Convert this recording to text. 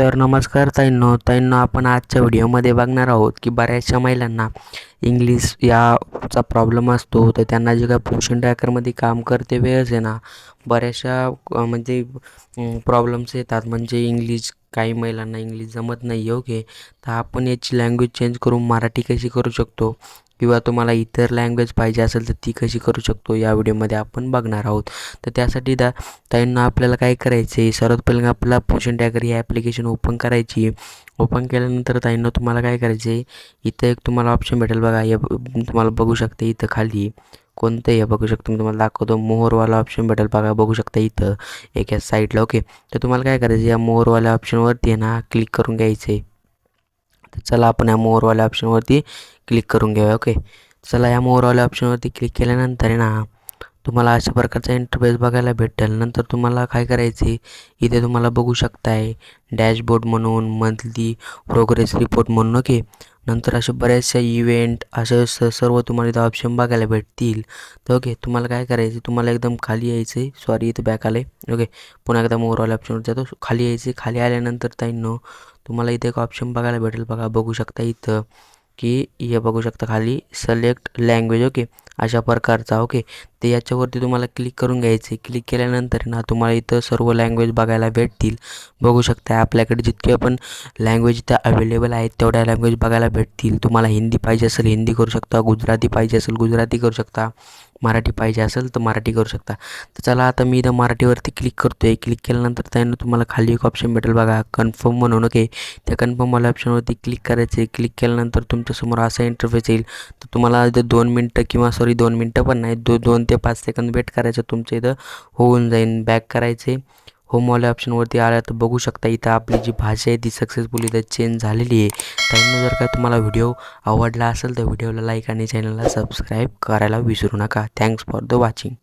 तर नमस्कार ताईंनो. ताईंनो आपण आजच्या व्हिडिओमध्ये बघणार आहोत की बऱ्याचशा महिलांना इंग्लिश याचा प्रॉब्लेम असतो तर त्यांना जे काय पोषण ट्रॅकरमध्ये काम करते वेळेस आहे ना. बऱ्याचशा म्हणजे प्रॉब्लेम्स येतात. म्हणजे इंग्लिश काही महिलांना इंग्लिश जमत नाही ओके. तर आपण याची लँग्वेज चेंज करून मराठी कशी करू शकतो? किंवा तुम्हाला इतर लँग्वेज पाहिजे असेल तर ती कशी करू शकतो? या व्हिडिओमध्ये आपण बघणार आहोत. तर त्यासाठी दा ताईंना आपल्याला काय करायचं आहे सर्वात पहिल्यांदा आपला पोषण टॅगर ही ॲप्लिकेशन ओपन करायची ओपन केल्यानंतर ताईंना तुम्हाला काय करायचं आहे इथं एक तुम्हाला ऑप्शन भेटेल बघा हे तुम्हाला बघू शकता इथं खाली. कोणतं हे बघू शकतो? मी तुम्हाला दाखवतो. मोहरवाला ऑप्शन भेटेल बघा बघू शकता इथं. एक या साईडला ओके तर तुम्हाला काय करायचं या मोहरवाल्या ऑप्शनवरती आहे ना क्लिक करून घ्यायचं आहे तर चला आपण या मोहरवाल्या ऑप्शनवरती क्लिक करून घेऊया ओके चला या मोहरवाल्या ऑप्शनवरती क्लिक केल्यानंतर आहे ना तुम्हाला अशा प्रकारचा इंटरफेस बघायला भेटेल. नंतर तुम्हाला काय करायचं आहे इथे तुम्हाला बघू शकताय डॅशबोर्ड म्हणून मंथली प्रोग्रेस रिपोर्ट म्हणून ओके नंतर असे बऱ्याचशा इव्हेंट असे स सर्व तुम्हाला इथं ऑप्शन बघायला भेटतील. तर ओके तुम्हाला काय करायचं तुम्हाला एकदम खाली यायचं आहे सॉरी इथं बॅक आले ओके पुन्हा एकदा मोरवाल्या ऑप्शनवर जातो. खाली यायचे खाली आल्यानंतर ताईंनो तुम्हाला इथे एक ऑप्शन बघायला भेटेल. बघा बघू शकता इथं की हे बघू शकता खाली सिलेक्ट लँग्वेज ओके अशा प्रकारचा ओके? ते याच्यावरती तुम्हाला क्लिक करून घ्यायचे क्लिक केल्यानंतर ना तुम्हाला इथं सर्व लँग्वेज बघायला भेटतील. बघू शकता आपल्याकडे जितके पण लँग्वेज इथं अवेलेबल आहेत तेवढ्या लँग्वेज बघायला भेटतील. तुम्हाला हिंदी पाहिजे असेल हिंदी करू शकता गुजराती पाहिजे असेल गुजराती करू शकता. मराठी पाहिजे असेल तर मराठी करू शकता. तर चला आता मी इथं मराठीवरती क्लिक करतो आहे क्लिक केल्यानंतर त्यानं तुम्हाला खाली एक ऑप्शन भेटेल बघा. कन्फर्म म्हणून ओके त्या कन्फर्मवाल्या ऑप्शनवरती क्लिक करायचे क्लिक केल्यानंतर तुमच्यासमोर असा इंटरफेस येईल. तर तुम्हाला इथं दोन मिनटं किंवा सॉरी दोन मिनटं पण नाही दो दोन ते पाच सेकंद वेट करायचं तुमच्या इथं होऊन जाईल बॅक करायचे होमवाल्या ऑप्शनवरती आल्या तर बघू शकता इथं आपली जी भाषा आहे ती सक्सेसफुल इथं चेंज झालेली आहे. त्यांना जर का तुम्हाला व्हिडिओ आवडला असेल तर व्हिडिओला लाईक आणि चॅनलला सबस्क्राईब करायला विसरू नका. Thanks for the watching